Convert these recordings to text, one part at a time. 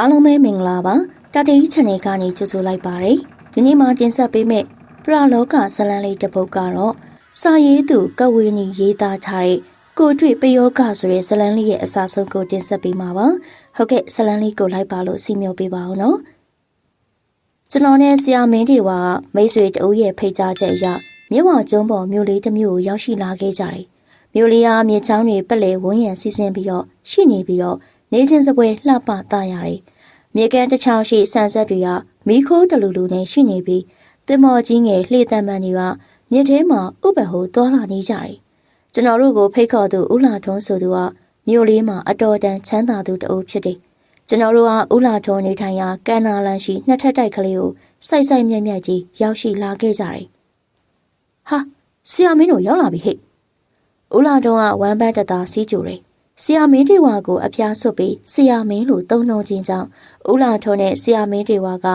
အားလုံးပဲမင်္ဂလာပါတတိချန်နယ်ကနေကြိုဆိုလိုက်ပါတယ်ဒီနေ့မှတင်ဆက်ပေးမယ့်ပရလောကဇလံလေးတစ်ပုဒ်ကတော့စာရေးသူကဝေနီရေးသားထားတဲ့ကိုတွေ့ပယောဂဆိုတဲ့ဇလံလေးရဲ့အစာဆုံးကိုတင်ဆက်ပေးမှာပါဟုတ်ကဲ့ဇလံလေးကိုလိုက်ပါလို့စီမျိုးပေးပါအောင်နော်ကျွန်တော်နဲ့ဆရာမင်းတွေကမိတ်ဆွေတဦးရဲ့ဖိတ်ကြားချက်အရမြဝကျွန်းပေါ်မြို့လေးတစ်မြို့ကိုရောက်ရှိလာခဲ့ကြတယ်မြို့လေးအားမြေချောင်းတွေပက်လေဝန်းရံစီစဉ်ပြီးတော့ရှိနေပြီးတော့ နေချင်းစပွဲလှပသားရတယ်။မြေကန်တစ်ချောင်းရှိဆန်ဆက်တွေကမီးခိုးတလူလူနဲ့ရှိနေပြီးတင်မော်ကြီးငယ်လှေတံမှန်တွေကမြစ်ထဲမှာဥပဟိုသွားလာနေကြတယ်။ကျွန်တော်တို့ကိုဖိတ်ခေါ်သူဦးလာထုံးဆိုသူကမြို့လေးမှာအတော်တန်ချမ်းသာသူတအုပ်ဖြစ်တယ်။ကျွန်တော်တို့ကဦးလာထုံးနေထိုင်ရာကန်နာလန်ရှိနှစ်ထပ်တိုက်ကလေးကိုစိုက်စိုက်မြက်မြက်ကြီးရောက်ရှိလာခဲ့ကြတယ်။ဟာဆရာမင်းတို့ရောက်လာပြီဟဲ့။ဦးလာထုံးကဝမ်းဘတ်တသားစီးကြိုတယ်။ ဆရာမင်းတေဝါကိုအပြားဆွတ်ပြီးဆရာမင်းလို့တုံ့နှုံခြင်းကြောင့်ဦးလာထုံးနဲ့ဆရာမင်းတေဝါက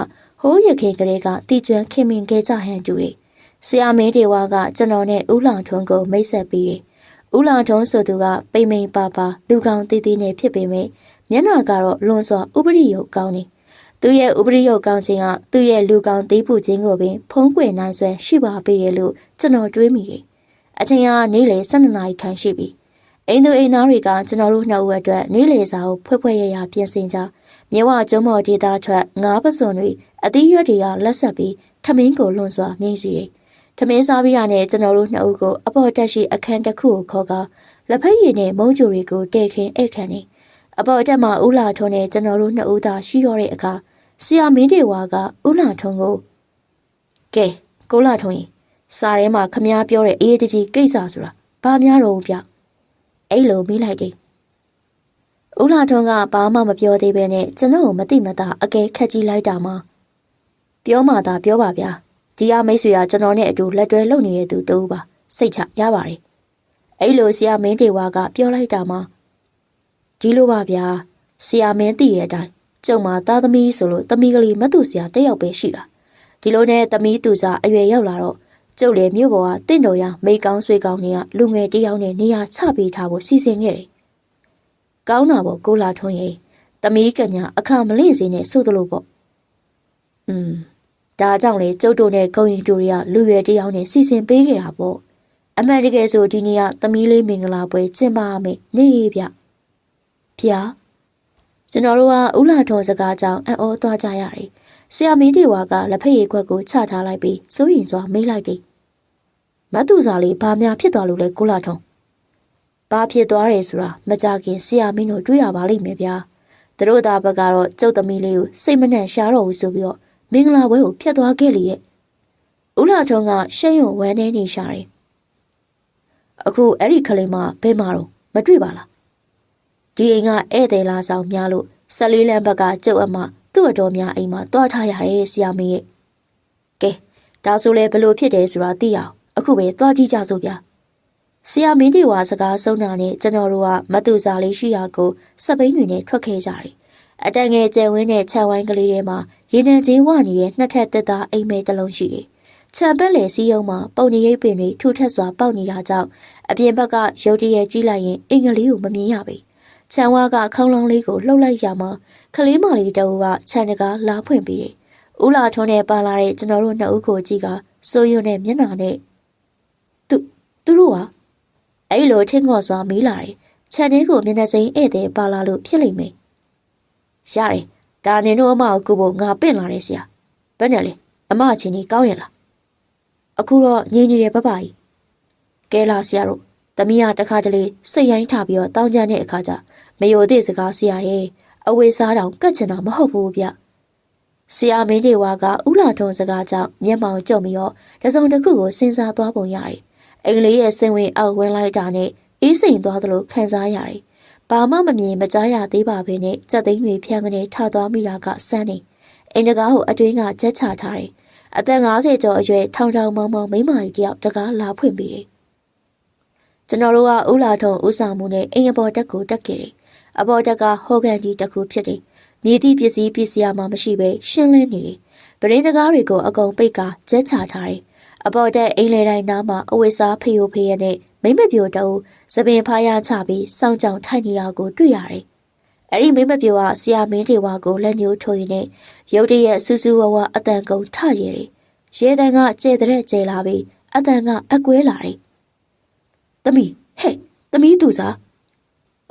ဟိုးရခင်ကလေးကတီကျွမ်းခင်မင်ခဲ့ကြဟန်တူတယ်။ဆရာမင်းတေဝါကကျွန်တော်နဲ့ဦးလာထုံးကိုမိတ်ဆက်ပြီးတယ်။ဦးလာထုံးဆိုသူကပိမ့်မိန်ပါပါလူကောင်တီးတီးနဲ့ဖြစ်ပေမဲ့မျက်နှာကတော့လွန်စွာဥပရိယုတ်ကောင်းနေ။သူရဲ့ဥပရိယုတ်ကောင်းခြင်းကသူ့ရဲ့လူကောင်တီးဖို့ခြင်းကိုပင်ဖုံးကွယ်နိုင်စွမ်းရှိပါပေတယ်လို့ကျွန်တော်တွေးမိတယ်။အချိန်ကနေ့လေ12နာရီခန့်ရှိပြီ။ အိမ်သူအိမ်သားတွေကကျွန်တော်တို့နှစ်ဦးအတွက်နေ့လေစာကိုဖွဲ့ဖွဲ့ရရပြင်ဆင်ကြမြဝကျုံမော်ဒေတာထွက်ငါးပစွန်တွေအသီးရွက်တွေကလက်ဆက်ပြီးထမင်းကိုလွန်စွာမြင်စီတယ်။ထမင်းစားပြီးရတဲ့ကျွန်တော်တို့နှစ်ဦးကိုအပေါ်တက်ရှိအခန်းတစ်ခုကိုခေါ်ကလက်ဖက်ရည်နဲ့မုံကြိုတွေကိုတဲခင်းအိတ်ခန့်နေအပေါ်တက်မှာဦးလာထုံးနဲ့ကျွန်တော်တို့နှစ်ဦးသာရှိတော့တဲ့အခါဆရာမင်းတေဝါကဦးလာထုံးကိုကဲကိုလာထုံးရင်စာထဲမှာခမားပြောတဲ့အေးတကြီးကိစ္စဆိုတာဘာများတော့ဗျ အဲ့လိုမိလိုက်တယ်ဦးလာထွန်းကဘာမှမပြောသေးပဲနဲ့ကျွန်တော်မသိမသာအကဲခက်ကြီးလိုက်တာမှပြောမှသာပြောပါဗျာဒီအမိတ်ဆွေကကျွန်တော်နဲ့အတူလက်တွဲလုပ်နေတဲ့သူတူပါစိတ်ချရပါတယ်အဲ့လိုဆရာမင်းတေဝါကပြောလိုက်တာမှဒီလိုပါဗျာဆရာမင်းသိတဲ့အတိုင်းကျုံမှာသားသမီးဆိုလို့သမီးကလေးမတူဆရာတက်ရောက်ပဲရှိတာဒီလိုနဲ့သမီးသူစားအရွယ်ရောက်လာတော့ ကျုပ်လည်းမြို့ပေါ်ကတင့်တော်ရမိကောင်းဆွေကောင်းတွေကလူငယ်တယောက်နဲ့နေရာချပေးထားဖို့စီစဉ်ခဲ့တယ်။ကောင်းတာပေါ့ကိုလာထွန်းရဲ့သမီးကညာအခါမလေးစင်းနဲ့ဆိုသလိုပေါ့။อืมဒါကြောင့်လေကျုပ်တို့နဲ့ဂုံရင်တူတွေကလူရွယ်တယောက်နဲ့စီစဉ်ပေးခဲ့တာပေါ့။အမှန်တကယ်ဆိုဒီနေ့ကသမီးလေးမင်္ဂလာပွဲကျင်းပရမယ်နေဗျ။ဗျာကျွန်တော်တို့ကဥလာတော်စကားကြောင့်အံ့ဩသွားကြရတယ်။ဆရာမင်းတေဝါကလက်ဖက်ရည်ခွက်ကိုချထားလိုက်ပြီးစိုးရင်စွာမေးလိုက်တယ် မတ်သူစားလေးဘာများဖြစ်သွားလို့လဲကိုလာထုံဘာဖြစ်သွားတယ်ဆိုတာမကြခင်ဆရာမင်းတို့တွေ့ရပါလိမ့်မယ်ဗျာသူတို့သားဘက်ကတော့ကျုပ်သမီးလေးကိုစိတ်မနှံရှားတော့ဘူးဆိုပြီးတော့မင်္ဂလာပွဲကိုဖျက်သွားခဲ့လေရဲ့ဦးလာထုံကရှမ်းရုံဝမ်းနေနေရှာတယ်အခုအဲ့ဒီကလေးမဘယ်မှာတော့မတွေ့ပါလားဒီအိမ်ကဧည့်သည်လာဆောင်များလို့ဆက်လေးလမ်းဘက်ကကျုပ်အမသူ့အတော်များအိမ်မှာတွားထားရတယ်ဆရာမင်းရဲ့ကဲဒါဆိုလဲဘလို့ဖြစ်တယ်ဆိုတာသိအောင် အခုပဲသွားကြည့်ကြစို့ဗျာဆရာမင်းတွေဝါစကားဆုံးတာနဲ့ကျွန်တော်တို့ကမတူစာလေးရှိရာကိုစပိန်တွေနဲ့ထွက်ခဲ့ကြတယ်အတန်ငယ်ကျယ်ဝင်းတဲ့ခြံဝိုင်းကလေးထဲမှာရေနံချင်းဝနေတဲ့နှစ်ထပ်သက်သားအိမ်မဲတစ်လုံးရှိတယ်ခြံပက်လေစီးရုံမှာပုံနေရိပ်ပင်တွေထူထပ်စွာပေါက်နေတာကြောင့်အပြင်ဘက်ကရုတ်တရက်ကြီးလိုက်ရင်အင်္ဂလိပ်ကိုမမြင်ရပေခြံဝါကခေါင်းလောင်းလေးကိုလှုပ်လိုက်ရမှာကလေးမလေးတအူကခြံတကားလာဖွင့်ပြီးတယ်ဦးလာထွန်းနဲ့ပါလာတဲ့ကျွန်တော်တို့နှစ်ဦးကိုကြည့်ကစိုးရွံ့တဲ့မျက်နှာနဲ့သူ သူတို့ကအဲ့လိုထင်ခေါ်စွာမေးလာတယ်ခြံထဲကိုမျက်နှာစိမ်းဧည့်သည်ပါလာလို့ဖြစ်လိမ့်မယ်ရတယ်ဒါနင်တို့အမကိုကိုဖို့ငါပင့်လာတယ်ဆရာဘယ်နဲ့လဲအမအချင်းကြီးကောင်းရင်လားအခုတော့ငြိမ်နေတယ်ပပကြီးကဲလာဆရာတို့တမီးကတခါတလေစိတ်ရိုင်းထပြီးတော့တောင်းကြတဲ့အခါကျမယိုသေးစကားဆရာရဲ့အဝေးစားတောင်ကတ်ချင်တာမဟုတ်ဘူးဗျဆရာမင်းတွေဝါကဥလာထုံစကားကြောင့်မျက်မှောင်ကျုံပြီးတော့တစုံတစ်ခုကိုစဉ်းစားသွားပုံရတယ်။ အင်္ဂလိပ်ရဲ့စင်ဝင်အောက်ဝင်လိုက်တာနဲ့အေးစိမ်သွားသလိုခံစားရတယ်။ဘာမှမမြင်မကြားရသေးပါဘဲနဲ့စက်သိန်းတွေဖြန်းကနေထသွားမိတာကစမ်းနေ။အိမ်တကားကိုအတွင်းကချက်ချထားတယ်။အသက်50ကျော်အရွယ်ထောင်ထောင်မောင်းမောင်းမိမကြီးတယောက်တကားလာဖွင့်ပေးတယ်။ကျွန်တော်တို့ကဥလာထုံဥဆောင်မှုနဲ့အိမ်အပေါ်တက်ကိုတက်ခဲ့တယ်။အပေါ်တက်ကဟိုကန်ကြီးတစ်ခုဖြစ်တယ်။မြေတိပစ္စည်းပစ္စည်းအမှမရှိပဲရှင်းလင်းနေတယ်။ပရင်းတကားတွေကိုအကုန်ပိတ်ကကျက်ချထားတယ်။ အပေါ်တက်အိမ်လေတိုင်းနားမှာအဝိစားဖေယိုဖေယနဲ့မိမပြိုတူစပင်ဖားရချပြီးစောင်းကြောင်ထိုင်နေတာကိုတွေ့ရတယ်။အဲ့ဒီမိမပြေဝဆရာမင်းတေဝါကိုလက်ညှိုးထိုးရင်းနဲ့ရုတ်တရက်စူးစူးဝါးဝါအတန်ကုန်ထရည်တယ်ရဲတန်ကကျဲတဲ့ကျဲလာပြီးအတန်ကအကွဲလာတယ်သမီးဟဲ့သမီးသူစား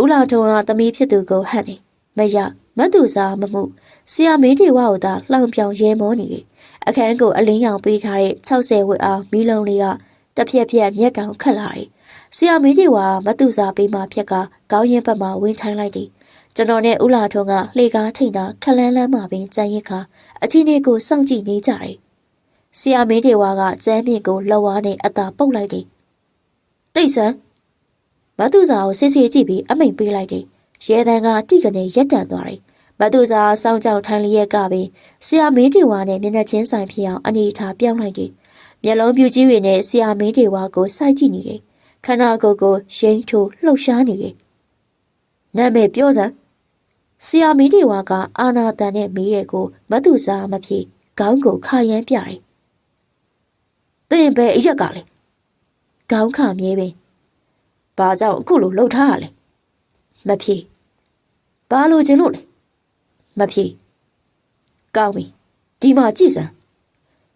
ဦးလာထုံကသမီးဖြစ်သူကိုဟန့်နေမရမတ်သူစားမမှုဆရာမင်းတေဝါကိုသာလှောင်ပြောင်ရဲမောနေတယ် အခန်းကိုအလင်းရောင်ပေးထားတဲ့60ဝက်အားမီးလုံးလေးကတစ်ဖြက်ဖြက်မျက်တောင်ခတ်လာတယ်ဆရာမင်းတေဝါမတ်သူစားပေးမှဖြက်ကကောင်းရင်ဘက်မှာဝင်ထိုင်းလိုက်တယ်ကျွန်တော်နဲ့ဦးလာထုံကလှေကားထိန်တာခလန်းလန်းမှာပင်ကြံရင်ခါအချင်းလေးကိုစောင့်ကြည့်နေကြတယ်ဆရာမင်းတေဝါကကျမ်းမြင့်ကိုလက်ဝါးနဲ့အသာပုတ်လိုက်တယ်တိတ်ဆန်းမတ်သူစားကိုစစ်စစ်ကြည့်ပြီးအမိန်ပေးလိုက်တယ်ရဲတန်းကတိကနေရက်တန်သွားတယ် မတူစာစောင်းကြောင်ထိုင်လျက်ကပင်ဆရာမင်းတေဝါနဲ့မျက်နှာချင်းဆိုင်ဖြစ်အောင်အနေထားပြောင်းလိုက်တယ်။မျက်လုံးပြူကြီးတွေနဲ့ဆရာမင်းတေဝါကိုစိုက်ကြည့်နေတယ်။ခန္ဓာကိုယ်ကိုရိမ့်ထိုးလှုပ်ရှားနေတယ်။နာမည်ပြောစမ်းဆရာမင်းတေဝါကအာနာတန်နဲ့မေးတဲ့ကိုမတူစာမဖြစ်ခေါင်းကိုခါရမ်းပြတယ်။သင်ပဲအရက်ကလေခေါင်းခမြဲပင်ဘာကြောင့်အခုလိုလှုပ်ထားရလဲမဖြစ်ဘာလို့ခြင်းလို့လဲ မဖြေကောင်းပြီဒီမှာကြည့်စမ်း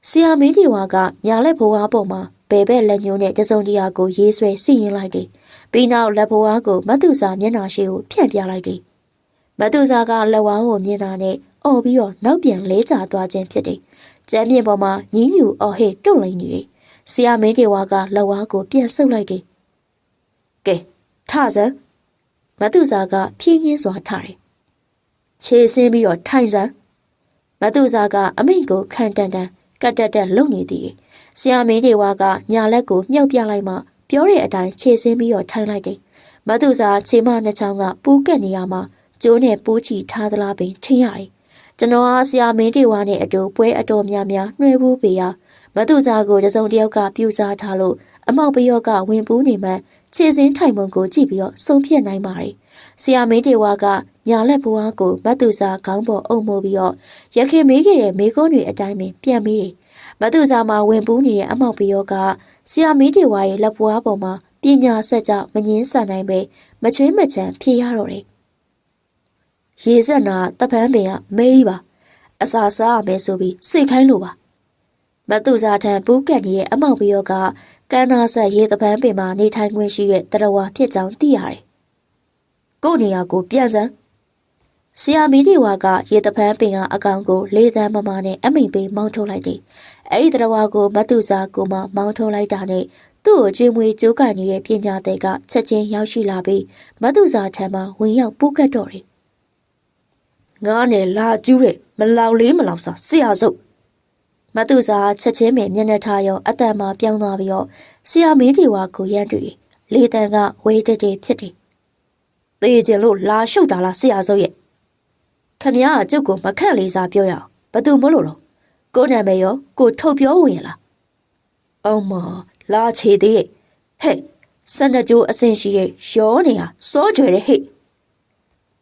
ဆရာမင်းဒီဝါကညာလက်ဘိုးဝါပေါ်မှာဘယ်ဘက်လက်ညှိုးနဲ့တစုံတရာကိုရေးဆွဲစီရင်လိုက်တယ်ပြီးနောက်လက်ဘိုးဝါကိုမတ်သူစာမျက်နှာရှိကိုဖြန့်ပြလိုက်တယ်မတ်သူစာကလက်ဝါးကိုမြင်တာနဲ့အော်ပြီးတော့နောက်ပြန်လဲကျသွားခြင်းဖြစ်တယ်ကျမ်းပြင်ပေါ်မှာညင်းညူအော်ဟစ်တုတ်လိုက်နေတယ်ဆရာမင်းဒီဝါကလက်ဝါးကိုပြန်ဆုပ်လိုက်တယ်ကဲထစမ်းမတ်သူစာကဖြင်းရင်းစွာထားတယ် ခြေဆင်းပြီးတော့ထိုင်စမ်းမတုဇာကအမိန့်ကိုခံတန်တန်ကတ်တက်တက်လုံနေသည်ဆရာမင်းတွေဝါကညာလက်ကိုမြှောက်ပြလိုက်မှပြောတဲ့အတိုင်းခြေဆင်းပြီးတော့ထိုင်လိုက်တယ်မတုဇာခြေမနှစ်ချောင်းကပူးကက်နေရမှာကျိုးနဲ့ပူးချီထားသလားပင်ထင်ရတယ်ကျွန်တော်အားဆရာမင်းတွေဝါနဲ့အတူပွဲအတော်များများနှွှဲဖို့ပေးရမတုဇာကိုတစုံတယောက်ကပြူစားထားလို့ အမောက်ပယောကဝင်ပူးနေမှခြေစင်းထိုင်ပုံကိုကြည့်ပြီးတော့ဆုံးဖြတ်နိုင်ပါတယ်ဆရာမင်းတေဝါကညာလက်ဘွားကိုမတ်သူစာခေါင်းပေါ်အုပ်မိုးပြီးတော့ရခင်မေးခဲ့တဲ့မေကုန်းတွေအတိုင်းပင်ပြန်ပြီးတယ်။မတ်သူစာမှာဝင်ပူးနေတဲ့အမောက်ပယောကဆရာမင်းတေဝါရဲ့လက်ဘွားပေါ်မှာပညာဆက်ကြောင့်မငင်းဆန်နိုင်ပဲမချွေးမချမ်းဖြေရတော့တယ်။ရေစက်နာတပန်းပင်ကမေးပါအစာစားရမယ်ဆိုပြီးစိတ်ခိုင်းလို့ပါ။မတ်သူစာထံပူးကတ်နေတဲ့အမောက်ပယောက ကန်းနာဆက်ရေတပန်းပင်မှာနေထိုင်ခွင့်ရှိတဲ့တရဝါဖြစ်ကြောင်းသိရတယ်ကို့နေရာကိုပြန်စမ်းဆရာမီဒီဝါကရေတဖန်းပင်ကအကောင်ကိုလေးသန်းမမနဲ့အမိန်ပေးမောင်းထုတ်လိုက်တယ်။အဲ့ဒီတရဝါကိုမတုစာကိုမှမောင်းထုတ်လိုက်တာနဲ့သူ့ကိုကျွေးမွေးကြိုးကန်နေတဲ့ပညာသည်ကချက်ချင်းရောက်ရှိလာပြီးမတုစာထံမှာဝင်ရောက်ပူးကတ်တော့တယ်။ငါနဲ့လာကျူးတဲ့မလောက်လေးမလောက်စာဆရာစုပ် မတုစာချက်ချင်းပင်မျက်နှာထားရောအတန်မှာပြောင်းသွားပြီးတော့ဆရာမီဒီဝါကိုရန်တွေ့လေတန်ကဝေးတက်တက်ဖြစ်တယ်သေကျင်လို့လာရှုပ်တာလားဆရာစုပ်ရဲ့ခမရကကျုပ်ကိုမခန့်လေးစားပြောရအောင်ဘသူမလို့တော့ကိုနာမည်ရောကိုထုတ်ပြောဝင်ရလားအောင်မလာချေသေးရဲ့ဟဲ့စန္ဒကြိုးအစင်ရှိရဲ့ရောနေတာစောကြွယ်တဲ့ဟဲ့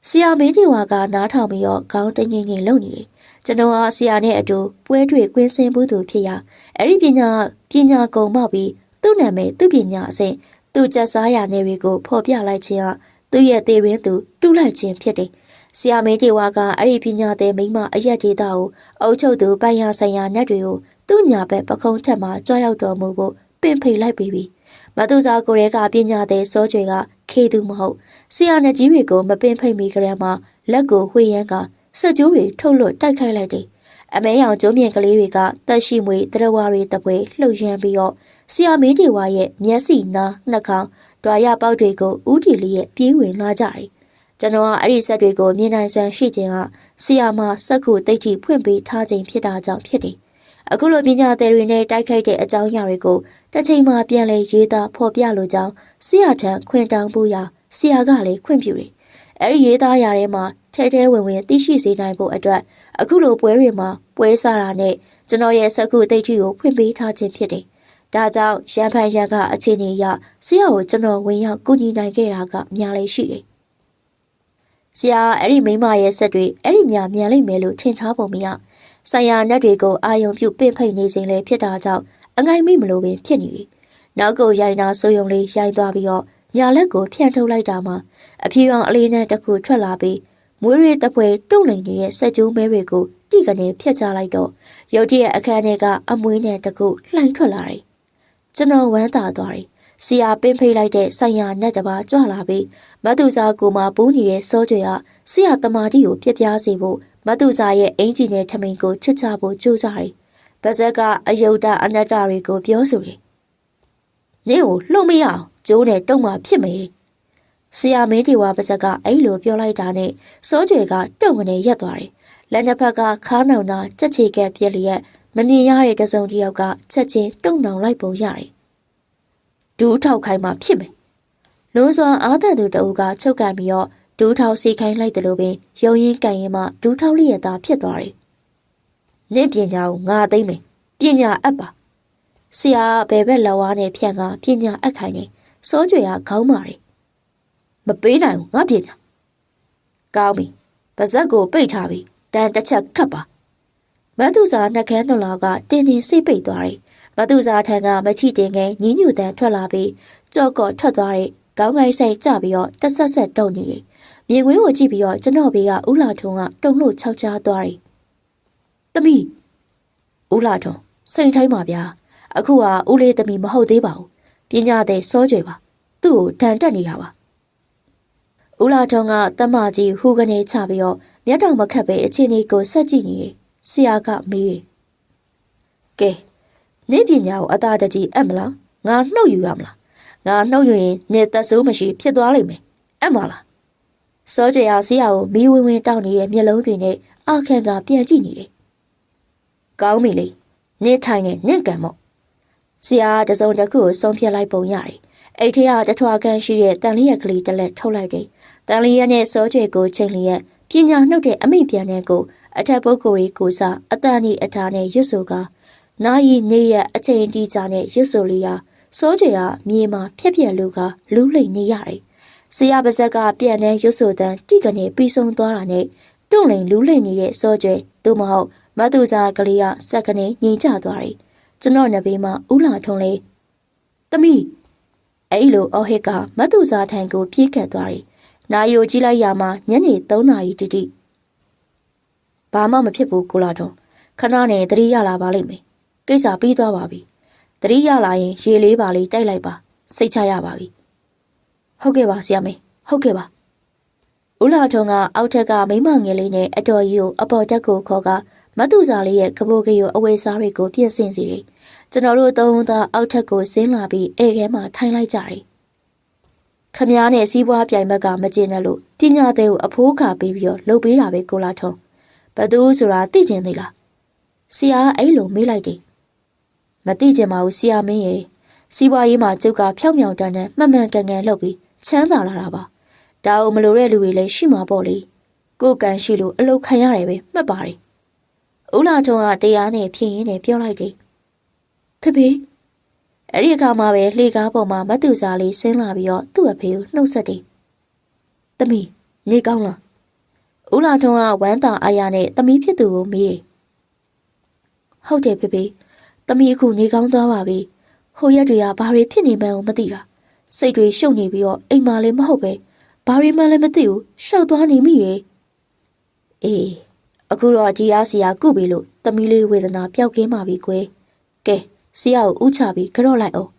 ဆရာမင်းဒီဝါကနားထောင်ပြီးတော့ခေါင်းတငင်ငင်လုံနေတယ် ကျွန်တော်ဟာဆရာနဲ့အတူပွဲတွေ့ကွင်းစင်မှုသူဖြစ်ရာအဲ့ဒီပညာပညာကုံမောက်ပြီးသူ့နာမည်သူ့ပညာအစဉ်သူကျက်စားရနေတွေကိုဖော်ပြလိုက်ခြင်းဟာသူ့ရဲ့သေးရင်းသူတူးလိုက်ခြင်းဖြစ်တယ်။ဆရာမင်းတေဝါကအဲ့ဒီပညာသည်မိမအရက်ဒေတာကိုအုပ်ချုပ်သူပိုင်ရဆိုင်ရာနတ်တွေကိုသူ့ညာဘက်ပခုံးထက်မှကြွားရောက်တော်မူဖို့ပင်ဖိတ်လိုက်ပြီးပြီ။မတူစာကိုရဲကပညာသည်စောကျွေကခေသူမဟုတ်ဆရာနဲ့ကြီးတွေကိုမပင်ဖိတ်မီကြရမှာလက်ကိုဝှေ့ရမ်းက စက်ကြိုးတွေထုတ်လွတ်တိုက်ခိုက်လိုက်တယ်။အမဲရောင်ကျုံးမြင့်ကလေးတွေကတက်ရှိမွေတရဝါတွေတပွဲလှုပ်ရမ်းပြီးတော့ဆရာမင်းတေဝါရဲ့မျက်စိနားနှာခေါင်းတွာရပေါက်တွေကိုဥတီလေးရဲ့ပြေးဝင်လာကြတယ်။ကျွန်တော်ကအဲ့ဒီဆက်တွေကိုမြင်နိုင်စွမ်းရှိခြင်းကဆီယာမစက်ခုတိတ်ထိဖွင့်ပေးထားခြင်းဖြစ်တာကြောင့်ဖြစ်တယ်။အခုလိုပညာသည်တွေနဲ့တိုက်ခိုက်တဲ့အကြောင်းအရာတွေကိုတစ်ချိန်မှပြန်လဲရေးသားဖော်ပြလိုကြောင်းဆီယာထံခွင့်တောင်းဖို့ရာဆီယာကလည်းခွင့်ပြုတယ်။ အဲ့ဒီရေးသားရာထဲမှာထဲထဲဝင်ဝင်သိရှိစေနိုင်ဖို့အတွက်အခုလိုပွဲတွေမှာပွဲစားတာနဲ့ကျွန်တော်ရဲ့စက်ခုတိတ်ထိကိုဖွင့်ပေးထားခြင်းဖြစ်တယ်။ဒါကြောင့်ရန်ဖန်ရန်ကအခြေအနေအရဆရာကိုကျွန်တော်ဝင်ရောက်ကူညီနိုင်ခဲ့တာကအများလေးရှိတယ်။ဆရာအဲ့ဒီမိမရဲ့ဆက်တွေအဲ့ဒီများမြန်လိမ့်မယ်လို့ထင်ထားပုံမရ။ဆရာနတ်တွေကိုအာယုံပြုပင့်ဖိတ်နေစဉ်လည်းဖြစ်တာကြောင့်အငိုင်းမိမလို့ပင်ဖြစ်နေပြီ။နောက်ကိုရိုင်နာဆိုယုံလေးရိုင်သွားပြီးတော့ ညာလက်ကိုဖြန့်ထုတ်လိုက်တာမှအဖြူအောင်အလေးနဲ့တခုထွက်လာပြီးမွေးရဲတပွဲတုံ့လိန်နေတဲ့စက်ကျိုးမဲတွေကိုတိကနေဖျက်ချလိုက်တော့ရုတ်တရက်အခန်းထဲကအမွေးနဲ့တကူလှိုင်းထွက်လာတယ်။ကျွန်တော်ဝမ်းသာသွားတယ်။ဆီယာပင်းဖိတ်လိုက်တဲ့ဆိုင်ယာနက်တစ်ပါးကြွလာပြီးမတ်သူစာကိုမှပူးနေတဲ့စောကြွေကဆီယာတမာတိကိုပြက်ပြားစေဖို့မတ်သူစာရဲ့အင်ဂျီနဲ့ထမိန်ကိုချစ်ချဖို့ကြိုးစားတယ်။ဗဇက်ကအယုဒ္ဓအနတ္တတွေကိုပြောဆိုတယ်။ နင့်ကိုလှုပ်မရအောင်ကျိုးနဲ့တုံမှဖြစ်မေ။ဆီယာမင်းတီဝါပါဇက်ကအဲ့လိုပြောလိုက်တာနဲ့စောကြွေကတုံကနေရက်သွားတယ်။လက်နှစ်ဖက်ကခါးနောင်နာကြက်ချေကက်ပြက်လျက်မမြင်ရတဲ့တစုံတစ်ယောက်ကချက်ချင်းတုံနောင်လိုက်ပုံရတယ်။ဒူးထောက်ခိုင်းမှဖြစ်မယ်။လုံးစွာအားတန်သူတအူကချုပ်ကန်ပြီးတော့ဒူးထောက်စီခိုင်းလိုက်တယ်လို့ပင်ယုံရင်ကန်ရင်မှဒူးထောက်လျက်သားဖြစ်သွားတယ်။နင့်ပညာကိုငါသိမ့်မယ်။ပညာအပ်ပါ။ ဆရာဘယ်ဘက်လက်ဝါးနဲ့ဖြန့်ကပညာအပ်ခိုင်းနေစောကြွေကခေါင်းမာတယ်။မပေးနိုင်ဘူးငါပညာ။ကောင်းပြီ။ပါဇက်ကိုပိတ်ထားပြီ။တန်တစ်ချက်ခတ်ပါ။မတုစာနှကန်းနှလောကတင်းတင်းစိတ်ပိတ်သွားတယ်။မတုစာထံကမချီတင်ငယ်ညင်းညူတန်ထွက်လာပြီးကြော့ကော့ထွက်သွားတဲ့ခေါင်းကိုင်းဆိုင်ကြပြီးတော့တဆက်ဆက်တုံနေတယ်။မြေခွေးကိုကြည့်ပြီးတော့ကျွန်တော်ဘေးကဥလာထုံကတုံလို့ခြောက်ချားသွားတယ်။သမီးဥလာထုံစိတ်ထိုင်းပါဗျာ။ အခုကဦးလေးသမီးမဟုတ်သေးပါဘူး။ပညာတဲ့စောကြွယ်ပါ။သူ့ကိုတန်တက်နေတာပါ။ဦးလာထုံကတမကြီးဟူကနေချပြီးတော့မျက်တောင်မခတ်ပဲအချင်းလေးကိုဆက်ကြည့်နေတယ်။ဆရာကမေးတယ်။ကဲနေပညာကိုအသာတကြီးအပ်မလား။ငါနှုတ်ယူရမလား။ငါနှုတ်ယူရင်နေသက်ဆိုးမရှိဖြစ်သွားလိမ့်မယ်။အပ်မလား။စောကြရဆရာကိုမီးဝင်းဝင်းတောက်နေတဲ့မျက်လုံးတွေနဲ့အခန့်ကပြန်ကြည့်နေတယ်။ကောင်းပြီလေ။နေထိုင်နေနင့်ကံမို့။ ဆရာတစုံတစ်ခုကိုဆုံးဖြတ်လိုက်ပုံရတယ်။အိတ်ထဲကတထွာခန့်ရှိတဲ့တန်လျက်ကလေးတစ်လက်ထုတ်လိုက်တယ်။တန်လျက်နဲ့စောကြွေကိုချိန်လျက်ပညာနှုတ်တဲ့အမိပြန်တဲ့ကိုအထက်ပုဂ္ဂိုလ်ကြီးကိုစားအတန်ဤအထာနဲ့ရွတ်ဆိုကနာယီနေရအချိန်တီးကြနဲ့ရွတ်ဆိုလေးရာစိုးကြကမြေမှာဖြက်ဖြက်လူကလူးလိမ်နေရတယ်။ဆရာပါဇက်ကပြန်တဲ့ရွတ်ဆိုတန်းတိကနေပြီးဆုံးသွားတာနဲ့တွန့်လိမ်လူးလိမ်နေတဲ့စိုးကြသို့မဟုတ်မတူစာကလေးကစက်ကနေညင်ကျသွားတယ်။ ကျွန်တော်နဘေးမှာဥလာထုံးလေးသမီးအဲ့လိုအော်ဟစ်ကမတူစာထံကိုပြေးကပ်သွားတယ်။နာယိုကြည့်လိုက်ရမှာညနေ3နာရီတိတိဘာမှမဖြစ်ဘူးကိုလာထုံးခဏနဲ့တတိရလာပါလိမ့်မယ်။ကိစ္စပြီးသွားပါပြီ။တတိရလာရင်ရေလေးပါလေးတိုက်လိုက်ပါစိတ်ချရပါပြီ။ဟုတ်ကဲ့ပါဆရာမေဟုတ်ကဲ့ပါ။ဦးလာထုံကအောက်ထက်ကမိမငယ်လေးနဲ့အတော်ကြီးကိုအပေါ်တက်ကိုခေါ်က မတူစာလေးရဲ့ကပိုးကေကိုအဝေးစားတွေကိုပြည့်စင်စီတယ်။ကျွန်တော်တို့သုံးသားအောက်ထက်ကိုဆင်းလာပြီးဧခဲမှာထိုင်လိုက်ကြတယ်။ခမည်းနဲ့စီးပွားပြိုင်ဘက်ကမကျင်တယ်လို့ပညာသေးကိုအဖိုးခါပေးပြီးတော့လှုပ်ပေးတာပဲကိုလာထုံ။ဘသူဆိုတာသိကျင်သေးလား။ဆရာအဲ့လိုမေးလိုက်တယ်။မသိကျင်ပါဘူးဆရာမင်းရဲ့စီးပွားရေးမှာကျုပ်ကဖြောင်းမြောင်တန်းနဲ့မှတ်မှန်ကန်ကန်လှုပ်ပြီးချမ်းသာလာတာပါ။ဒါအောင်မလိုတဲ့လူတွေလည်းရှိမှာပေါ့လေ။ကိုယ်ကန်ရှိလို့အလုခံရတယ်ပဲမှတ်ပါတယ်။ ဦးလာထုံကတရားနဲ့ဖြင်းရင်းနဲ့ပြောလိုက်တယ်။ဖေဖေအဲ့ဒီအခါမှာပဲလှေကားပေါ်မှာမတူစာလေးဆင်းလာပြီးတော့သူ့အဖေကိုနှုတ်ဆက်တယ်။တမီနေကောင်းလား။ဦးလာထုံကဝမ်းသာအားရနဲ့တမီဖြစ်သူကိုမေးတယ်။ဟုတ်တယ်ဖေဖေတမီအခုနေကောင်းသွားပါပြီ။ဟိုရက်တွေကဘာတွေဖြစ်နေမှန်းကိုမသိတာ။စိတ်တွေရှုပ်နေပြီးတော့အိမ်မှာလည်းမဟုတ်ပဲဘာတွေမှလည်းမသိဘူးရှောက်သွားနေမိရဲ့။အေး အခုတော့ဒီအားစီယာကုပြီလို့တမီလေးဝေဒနာပျောက်ကင်းပါပြီကွယ်။ကဲဆရာကိုဥချပြီးကြော့လိုက်အောင်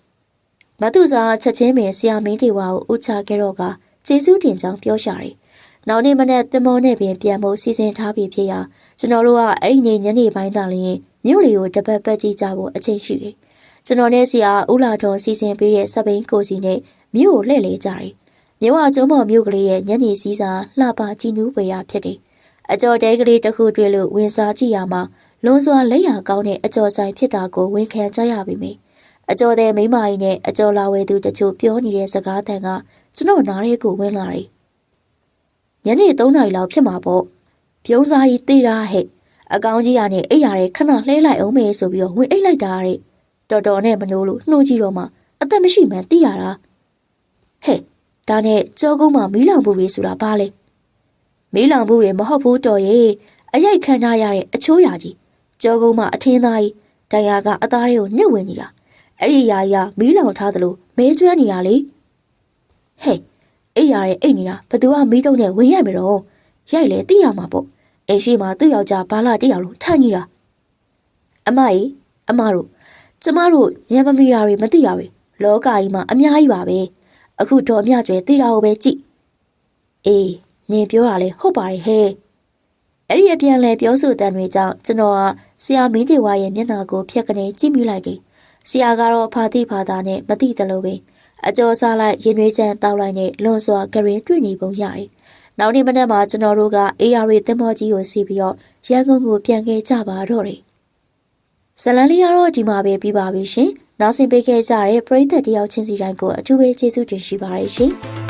မတူစာချက်ချင်းပင်ဆရာမင်းတေဝါကိုဥချခဲ့တော့ကကျေးဇူးတင်ကြောင်းပြောရှာတယ်။နောက်နေ့မနေ့တင်မောနဲ့ပင်ပြန်ဖို့စီစဉ်ထားပြီးဖြစ်ရာကျွန်တော်တို့ကအဲ့ဒီနေ့ညနေပိုင်းသာလျှင်မြို့လီကိုတပတ်ပတ်ကြည့်ကြဖို့အချိန်ရှိတယ်။ကျွန်တော်နဲ့ဆရာဦးလာထွန်းစီစဉ်ပေးတဲ့စပိန်ကိုစီနဲ့မြို့ကိုလှည့်လေကြတယ်။မြို့ဝကျုံးမော်မြို့ကလေးရဲ့ညနေစည်းစာလှပကြည်နူးပွေရဖြစ်တယ်။ အကျော်တဲကလေးတစ်ခုတွေ့လို့ဝင်စားကြည့်ရမှာလွန်စွာလက်ရကောင်းတဲ့အကျော်ဆိုင်ဖြစ်တာကိုဝန်ခံကြရပြီမေအကျော်တဲ့မိမကြီးနဲ့အကျော်လာဝဲသူတချို့ပြောနေတဲ့စကားတန်ကကျွန်တော်နားရဲကိုဝင်လာတယ်ညနေ3နာရီလောက်ဖြစ်မှာပေါ့ပြုံးစားကြီးတေးတာဟဲ့အကောင်ကြီးကနေအိပ်ရတဲ့ခဏလှဲလိုက်အောင်မေဆိုပြီးတော့ဝင်အိပ်လိုက်တာတဲ့တော်တော်နဲ့မနိုးလို့နှိုးကြည့်တော့မှအသက်မရှိမှန်းသိရတာဟဲ့ဒါနဲ့ကြောကုန်းမှာမီးလောင်ဘူးတွေဆိုတာဘာလဲ မီးလောင်ဘူးတွေမဟုတ်ဘူးတော်ရဲ့အရိုက်ခံထားရတဲ့အချိုးရာကြီးကြောကုန်းမှာအထင်းသားကြီးတန်ရာကအသားတွေကိုညှက်ဝင်နေတာအဲ့ဒီယာကြီးကမီးလောင်ထားသလိုမဲကျွမ်းနေတာလေဟဲ့အိယာရဲ့အိတ်နေတာဘသူကမီးတုံးနဲ့ဝင်ရမယ်တော့ရိုက်လေသိရမှာပေါ့အိမ်ရှိမှာသူ့ယောက်ျားဘာလာတယောက်လုံးထိုင်နေတာအမကြီးအမတို့ကျမတို့ရံမမီယာတွေမသိရတွေလောကကြီးမှာအများကြီးပါပဲအခုတော့အမြကျွဲသိတာကိုပဲကြည့်အေး နင်ပြောတာလေဟုတ်ပါတယ်ဟဲ့အဲ့ဒီအပြန်လဲပြောဆိုတဲ့တွေကြောင့်ကျွန်တော်ကဆရာမင်းတေဝါရဲ့မျက်နှာကိုဖျက်ကနေကြည့်မိလိုက်တယ်ဆရာကတော့ဖာတိဖာတာနဲ့မသိတယ်လို့ပဲအကျော်စားလိုက်ရင်ရွေးချမ်းတောက်လိုက်နဲ့လွန်စွာကြရင်တွေ့နေပုံရတယ်နောက်နေ့မနက်မှာကျွန်တော်တို့ကအေးရရီတင်မောကြီးကိုစီးပြီးတော့ရန်ကုန်ကိုပြန်ခဲ့ကြပါတော့တယ်ဇလန်လေးကတော့ဒီမှာပဲပြီးပါပြီရှင်နောက်ဆင်ပေးခဲ့ကြတဲ့ပရိသတ်တယောက်ချင်းစီတိုင်းကိုအထူးပဲကျေးဇူးတင်ရှိပါတယ်ရှင်